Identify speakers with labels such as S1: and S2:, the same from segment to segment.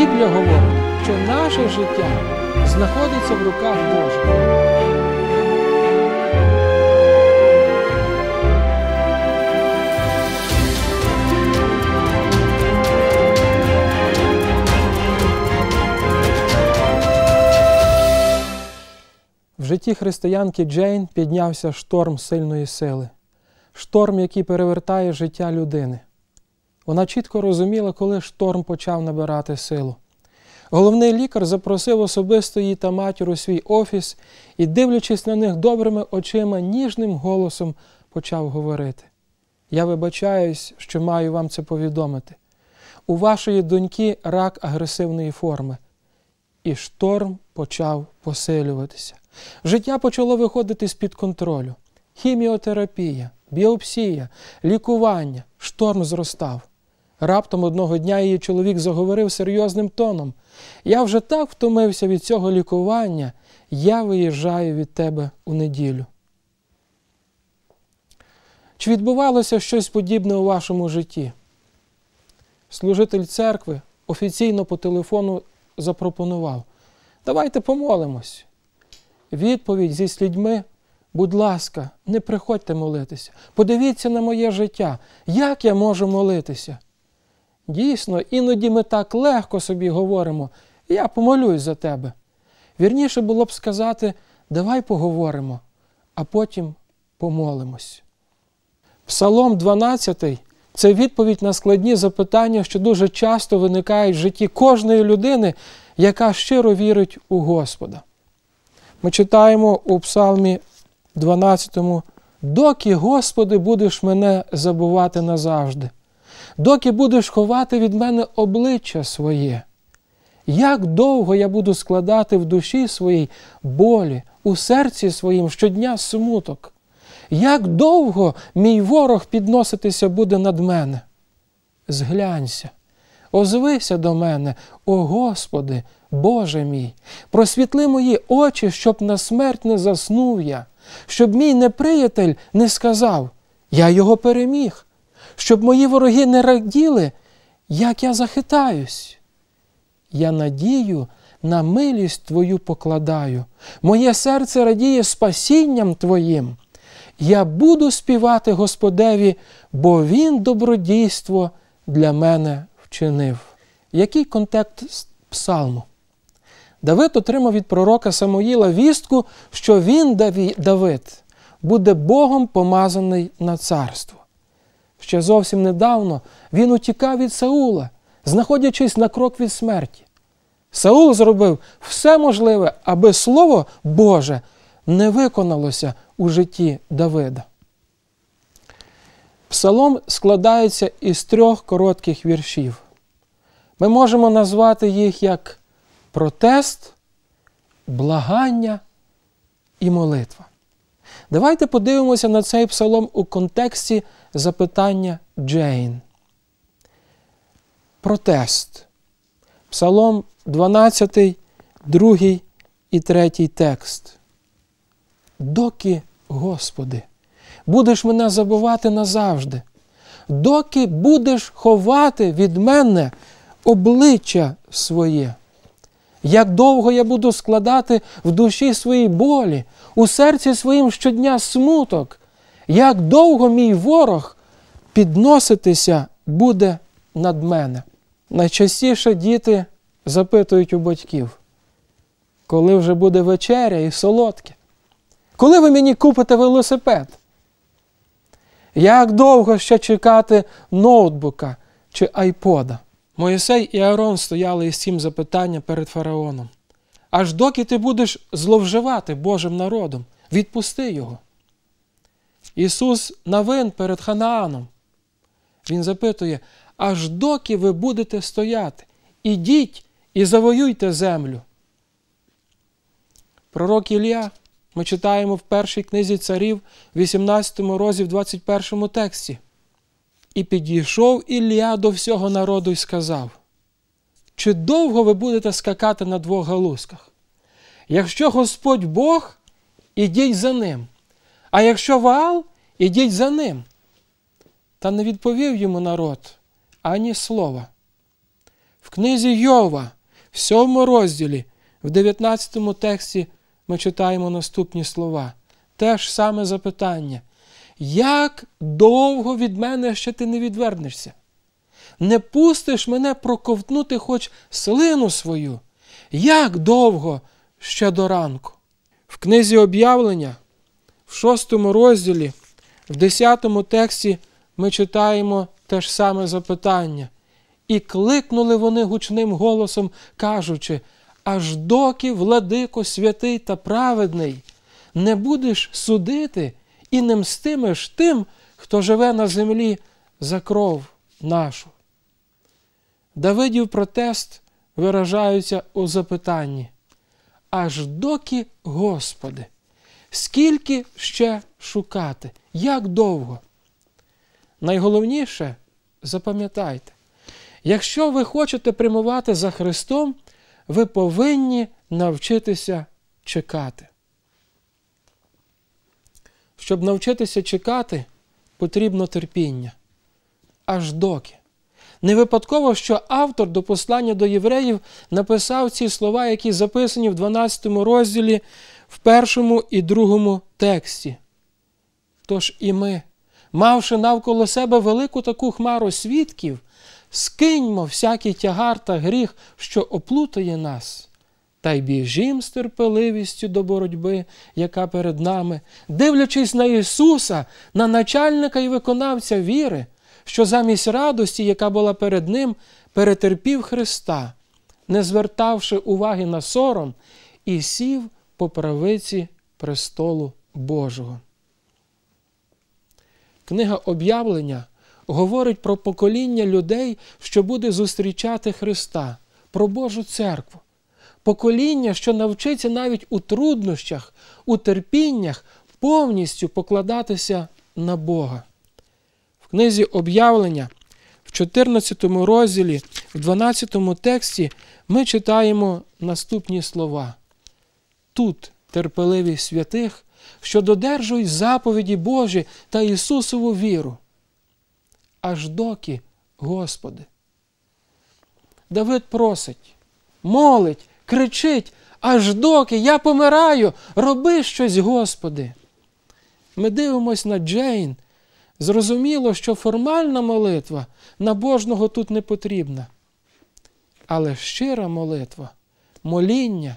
S1: Біблія говорить, що наше життя знаходиться в руках Божих. В житті християнки Джейн піднявся шторм сильної сили, шторм, який перевертає життя людини. Вона чітко розуміла, коли шторм почав набирати силу. Головний лікар запросив особисто її та матір у свій офіс і, дивлячись на них добрими очима, ніжним голосом почав говорити: Я вибачаюсь, що маю вам це повідомити. У вашої доньки рак агресивної форми. І шторм почав посилюватися. Життя почало виходити з-під контролю. Хіміотерапія, біопсія, лікування, шторм зростав. Раптом одного дня її чоловік заговорив серйозним тоном: Я вже так втомився від цього лікування, я виїжджаю від тебе у неділю. Чи відбувалося щось подібне у вашому житті? Служитель церкви офіційно по телефону запропонував: Давайте помолимось. Відповідь зі слідьми, будь ласка, не приходьте молитися. Подивіться на моє життя, як я можу молитися. Дійсно, іноді ми так легко собі говоримо, я помолюсь за тебе. Вірніше було б сказати, давай поговоримо, а потім помолимось. Псалом 12 це відповідь на складні запитання, що дуже часто виникають в житті кожної людини, яка щиро вірить у Господа. Ми читаємо у Псалмі 12, доки, Господи, будеш мене забувати назавжди, доки будеш ховати від мене обличчя своє. Як довго я буду складати в душі своїй болі, у серці своїм щодня смуток? Як довго мій ворог підноситися буде над мене? Зглянься, озвися до мене, о Господи, Боже мій, просвітли мої очі, щоб на смерть не заснув я, щоб мій неприятель не сказав, я його переміг, щоб мої вороги не раділи, як я захитаюсь. Я надію на милість Твою покладаю, моє серце радіє спасінням Твоїм. Я буду співати Господеві, бо Він добродійство для мене вчинив. Який контекст псалму? Давид отримав від пророка Самоїла вістку, що він, Давид, буде Богом помазаний на царство. Ще зовсім недавно він утікав від Саула, знаходячись на крок від смерті. Саул зробив все можливе, аби Слово Боже не виконалося у житті Давида. Псалом складається із трьох коротких віршів. Ми можемо назвати їх як протест, благання і молитва. Давайте подивимося на цей псалом у контексті запитання Джейн. Протест. Псалом 12, 2 і 3 текст. Доки, Господи, будеш мене забувати назавжди, доки будеш ховати від мене обличчя своє. Як довго я буду складати в душі свої болі, у серці своїм щодня смуток, як довго мій ворог підноситися буде над мене. Найчастіше діти запитують у батьків, коли вже буде вечеря і солодке, коли ви мені купите велосипед? Як довго ще чекати ноутбука чи айпода? Моїсей і Аарон стояли із цим запитанням перед фараоном. Аж доки ти будеш зловживати Божим народом, відпусти його. Ісус навин перед Ханааном. Він запитує, аж доки ви будете стояти, ідіть і завоюйте землю. Пророк Ілля ми читаємо в першій книзі царів, 18 розі, в 21 тексті. І підійшов Ілля до всього народу і сказав: Чи довго ви будете скакати на двох галузках? Якщо Господь Бог, ідіть за ним, а якщо Ваал, ідіть за ним. Та не відповів йому народ ані слова. В книзі Йова, в сьомому розділі, в 19 тексті ми читаємо наступні слова. Те ж саме запитання. Як довго від мене ще ти не відвернешся? Не пустиш мене проковтнути хоч слину свою? Як довго ще до ранку? В книзі об'явлення, в шостому розділі, в десятому тексті ми читаємо те ж саме запитання. І кликнули вони гучним голосом, кажучи, аж доки, владико, святий та праведний, не будеш судити і не мстимеш тим, хто живе на землі за кров нашу. Давидів протест виражаються у запитанні. Аж доки, Господи, скільки ще шукати, як довго? Найголовніше запам'ятайте, якщо ви хочете прямувати за Христом, ви повинні навчитися чекати. Щоб навчитися чекати, потрібно терпіння. Аж доки. Не випадково, що автор до послання до євреїв написав ці слова, які записані в 12 розділі в першому і другому тексті. Тож і ми, мавши навколо себе велику таку хмару свідків, скиньмо всякий тягар та гріх, що оплутає нас, та й біжім з терпеливістю до боротьби, яка перед нами, дивлячись на Ісуса, на начальника і виконавця віри, що замість радості, яка була перед Ним, перетерпів Христа, не звертавши уваги на сором, і сів по правиці престолу Божого. Книга об'явлення говорить про покоління людей, що буде зустрічати Христа, про Божу церкву. Покоління, що навчиться навіть у труднощах, у терпіннях повністю покладатися на Бога. В книзі об'явлення в 14 розділі, в 12 тексті ми читаємо наступні слова. Тут терпеливість святих, що додержують заповіді Божі та Ісусову віру. Аж доки, Господи. Давид просить, молить, кричить, аж доки я помираю, роби щось, Господи. Ми дивимось на Джейн. Зрозуміло, що формальна молитва набожного тут не потрібна. Але щира молитва, моління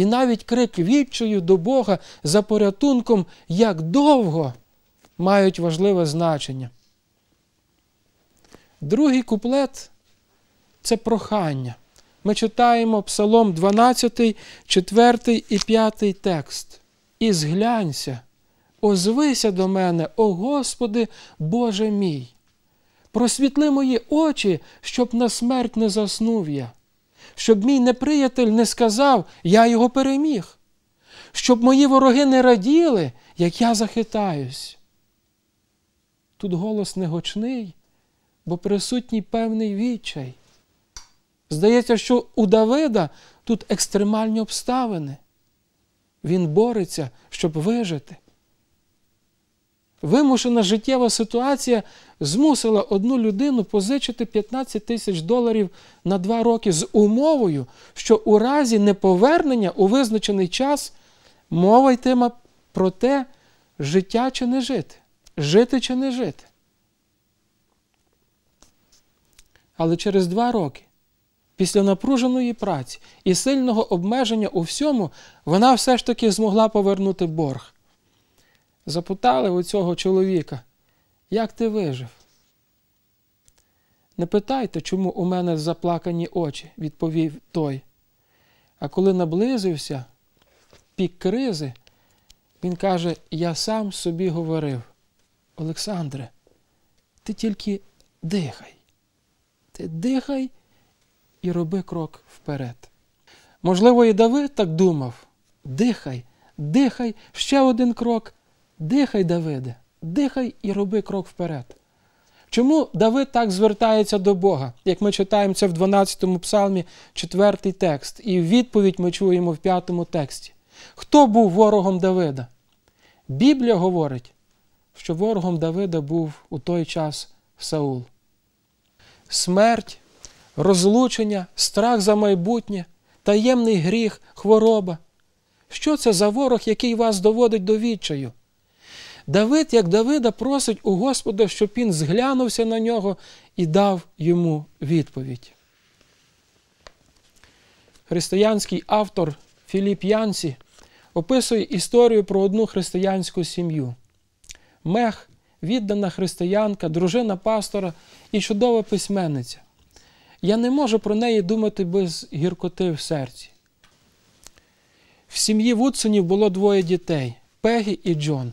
S1: і навіть крик відчаю до Бога за порятунком, як довго мають важливе значення. Другий куплет це прохання. Ми читаємо Псалом 12, 4 і 5 текст. І зглянься, озвися до мене, о Господи, Боже мій. Просвітли мої очі, щоб на смерть не заснув я, щоб мій неприятель не сказав, я його переміг, щоб мої вороги не раділи, як я захитаюсь. Тут голос не гучний, бо присутній певний відчай. Здається, що у Давида тут екстремальні обставини. Він бореться, щоб вижити. Вимушена життєва ситуація змусила одну людину позичити 15 тисяч доларів на два роки з умовою, що у разі неповернення у визначений час мова йтиме про те, життя чи не жити, жити чи не жити. Але через два роки, після напруженої праці і сильного обмеження у всьому, вона все ж таки змогла повернути борг. Запитали у цього чоловіка, як ти вижив? Не питайте, чому у мене заплакані очі, відповів той. А коли наблизився пік кризи, він каже: Я сам собі говорив, Олександре, ти тільки дихай. Ти дихай і роби крок вперед. Можливо, і Давид так думав: дихай, дихай, ще один крок, дихай, Давиде, дихай і роби крок вперед. Чому Давид так звертається до Бога, як ми читаємо це в 12-му псалмі, 4 текст, і відповідь ми чуємо в 5 тексті. Хто був ворогом Давида? Біблія говорить, що ворогом Давида був у той час Саул. Смерть розлучення, страх за майбутнє, таємний гріх, хвороба. Що це за ворог, який вас доводить до відчаю? Давид, як Давида, просить у Господа, щоб він зглянувся на нього і дав йому відповідь. Християнський автор Філіп Янсі описує історію про одну християнську сім'ю. Мех, віддана християнка, дружина пастора і чудова письменниця. Я не можу про неї думати без гіркоти в серці. В сім'ї Вудсонів було двоє дітей Пегі і Джон.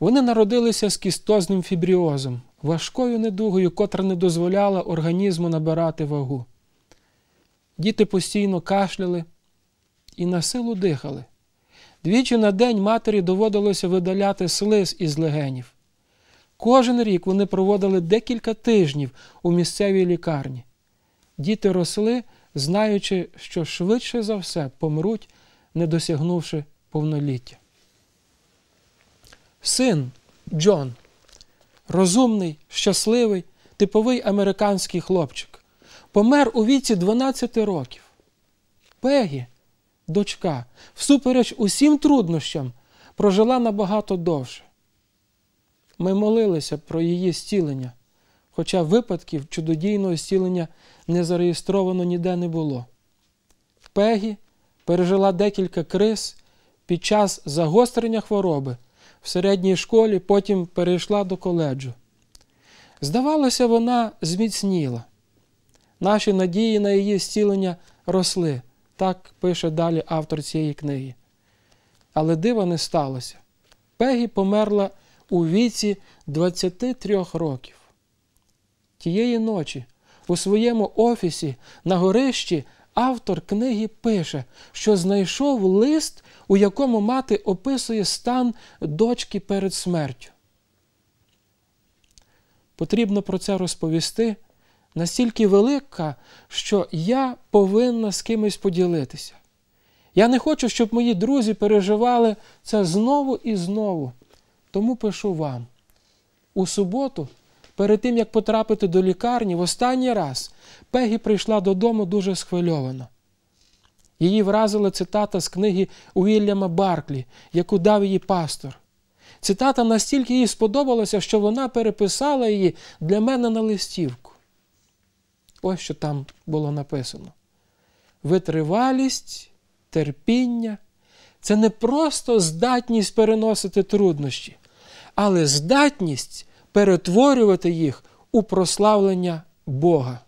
S1: Вони народилися з кістозним фібріозом, важкою недугою, котра не дозволяла організму набирати вагу. Діти постійно кашляли і на силу дихали. Двічі на день матері доводилося видаляти слиз із легенів. Кожен рік вони проводили декілька тижнів у місцевій лікарні. Діти росли, знаючи, що швидше за все помруть, не досягнувши повноліття. Син Джон, розумний, щасливий, типовий американський хлопчик, помер у віці 12 років. Пегі, дочка, всупереч усім труднощам, прожила набагато довше. Ми молилися про її зцілення, хоча випадків чудодійного зцілення не зареєстровано ніде не було. Пегі пережила декілька криз під час загострення хвороби в середній школі, потім перейшла до коледжу. Здавалося, вона зміцніла. Наші надії на її зцілення росли, так пише далі автор цієї книги. Але дива не сталося. Пегі померла у віці 23 років. Тієї ночі у своєму офісі на горищі автор книги пише, що знайшов лист, у якому мати описує стан дочки перед смертю. Потрібно про це розповісти настільки велика, що я повинна з кимось поділитися. Я не хочу, щоб мої друзі переживали це знову і знову. Тому пишу вам. У суботу, перед тим як потрапити до лікарні, в останній раз Пегі прийшла додому дуже схвильовано. Її вразила цитата з книги Уільяма Барклі, яку дав її пастор. Цитата настільки їй сподобалася, що вона переписала її для мене на листівку. Ось що там було написано: витривалість, терпіння це не просто здатність переносити труднощі, але здатність перетворювати їх у прославлення Бога.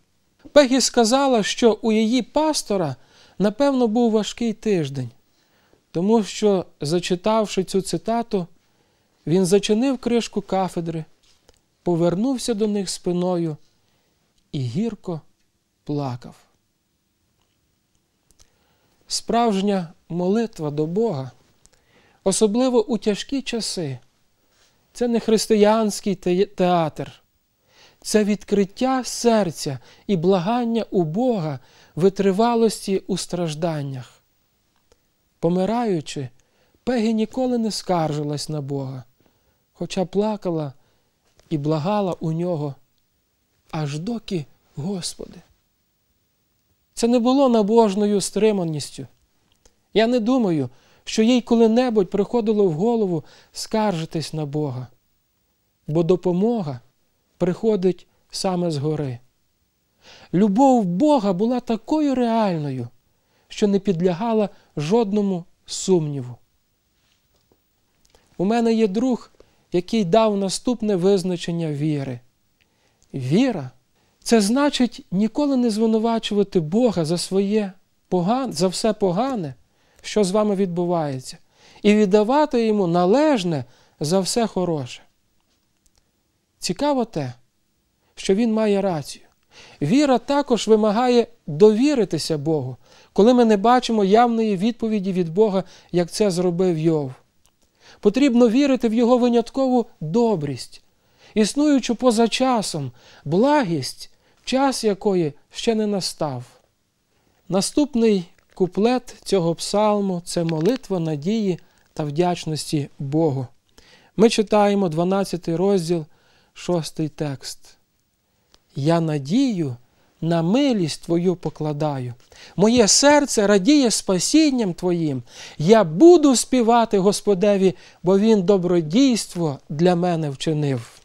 S1: Пегі сказала, що у її пастора, напевно, був важкий тиждень, тому що, зачитавши цю цитату, він зачинив кришку кафедри, повернувся до них спиною і гірко плакав. Справжня молитва до Бога, особливо у тяжкі часи, це не християнський театр, це відкриття серця і благання у Бога витривалості у стражданнях. Помираючи, Пегі ніколи не скаржилась на Бога, хоча плакала і благала у нього аж доки Господи. Це не було набожною стриманістю. Я не думаю, що їй коли-небудь приходило в голову скаржитись на Бога, бо допомога приходить саме згори. Любов Бога була такою реальною, що не підлягала жодному сумніву. У мене є друг, який дав наступне визначення віри. Віра це значить ніколи не звинувачувати Бога за своє погане, за все погане, що з вами відбувається, і віддавати йому належне за все хороше. Цікаво те, що він має рацію. Віра також вимагає довіритися Богу, коли ми не бачимо явної відповіді від Бога, як це зробив Йов. Потрібно вірити в Його виняткову добрість, існуючу поза часом, благість, час якої ще не настав. Наступний куплет цього псалму це молитва надії та вдячності Богу. Ми читаємо 12 розділ, 6 текст. Я надію на милість Твою покладаю. Моє серце радіє спасінням Твоїм. Я буду співати Господеві, бо Він добродійство для мене вчинив.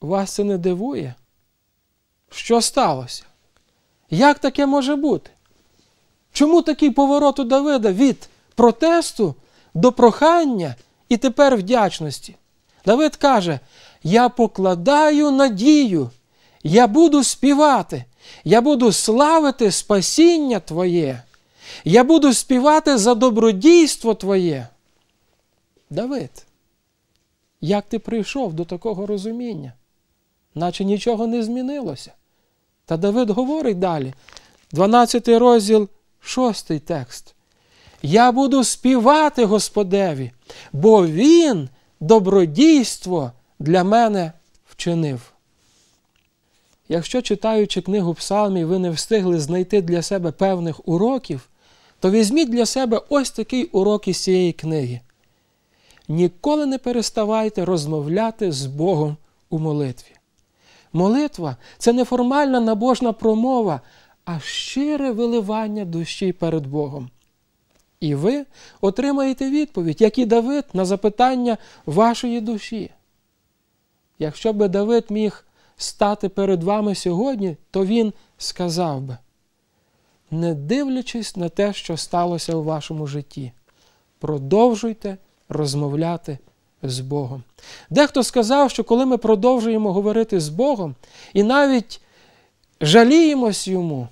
S1: Вас це не дивує? Що сталося? Як таке може бути? Чому такий поворот у Давида від протесту до прохання і тепер вдячності? Давид каже: Я покладаю надію, я буду співати, я буду славити спасіння Твоє, я буду співати за добродійство Твоє. Давид, як ти прийшов до такого розуміння? Наче нічого не змінилося. Та Давид говорить далі, 12 розділ, 6 текст. Я буду співати Господеві, бо Він добродійство для мене вчинив. Якщо читаючи книгу Псалмів, ви не встигли знайти для себе певних уроків, то візьміть для себе ось такий урок із цієї книги. Ніколи не переставайте розмовляти з Богом у молитві. Молитва це не формальна набожна промова, а щире виливання душі перед Богом. І ви отримаєте відповідь, як і Давид, на запитання вашої душі. Якщо би Давид міг стати перед вами сьогодні, то він сказав би, не дивлячись на те, що сталося у вашому житті, продовжуйте розмовляти з Богом. Дехто сказав, що коли ми продовжуємо говорити з Богом і навіть жаліємось йому,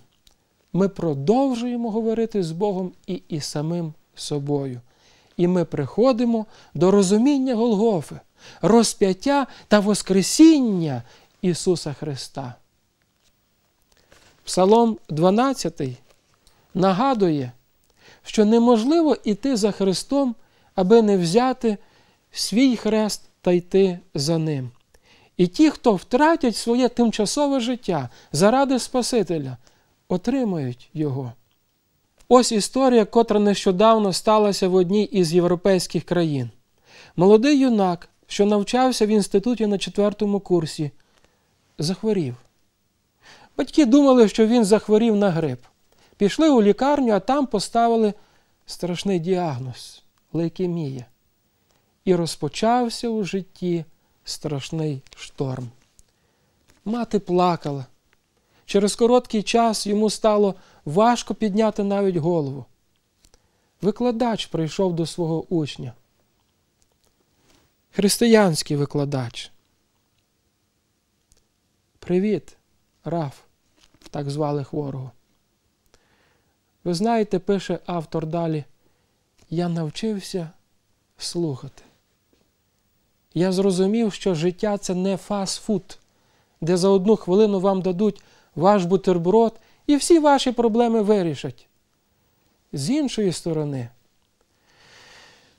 S1: ми продовжуємо говорити з Богом і із самим собою. І ми приходимо до розуміння Голгофи, розп'яття та Воскресіння Ісуса Христа. Псалом 12 нагадує, що неможливо йти за Христом, аби не взяти свій хрест та йти за ним. І ті, хто втратять своє тимчасове життя заради Спасителя, отримають його. Ось історія, котра нещодавно сталася в одній із європейських країн. Молодий юнак, що навчався в інституті на четвертому курсі, захворів. Батьки думали, що він захворів на грип. Пішли у лікарню, а там поставили страшний діагноз лейкемія. І розпочався у житті страшний шторм. Мати плакала. Через короткий час йому стало важко підняти навіть голову. Викладач прийшов до свого учня. Християнський викладач. Привіт, Раф, так звали хворого. Ви знаєте, пише автор далі, я навчився слухати. Я зрозумів, що життя це не фастфуд, де за одну хвилину вам дадуть ваш бутерброд і всі ваші проблеми вирішать. З іншої сторони,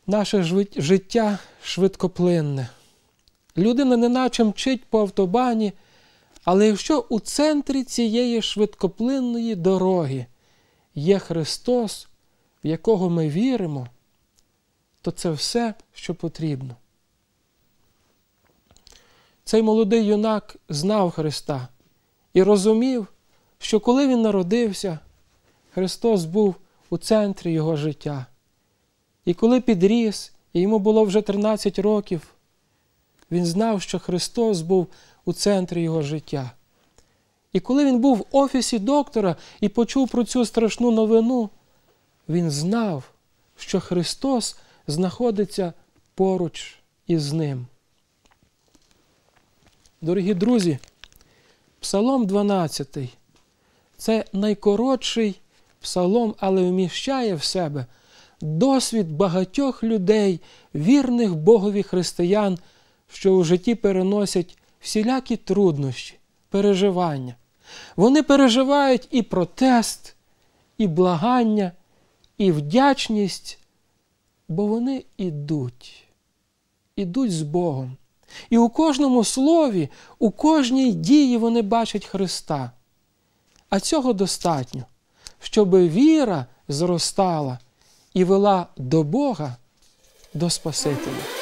S1: наше життя швидкоплинне. Людина неначе мчить по автобані, але якщо у центрі цієї швидкоплинної дороги є Христос, в якого ми віримо, то це все, що потрібно. Цей молодий юнак знав Христа і розумів, що коли він народився, Христос був у центрі його життя. І коли підріс, і йому було вже 13 років, він знав, що Христос був у центрі його життя. І коли він був в офісі доктора і почув про цю страшну новину, він знав, що Христос знаходиться поруч із ним. Дорогі друзі, Псалом 12 це найкоротший псалом, але вміщає в себе досвід багатьох людей, вірних Богові християн, що у житті переносять всілякі труднощі, переживання. Вони переживають і протест, і благання, і вдячність, бо вони ідуть, ідуть з Богом. І у кожному слові, у кожній дії вони бачать Христа. А цього достатньо, щоб віра зростала і вела до Бога, до Спасителя.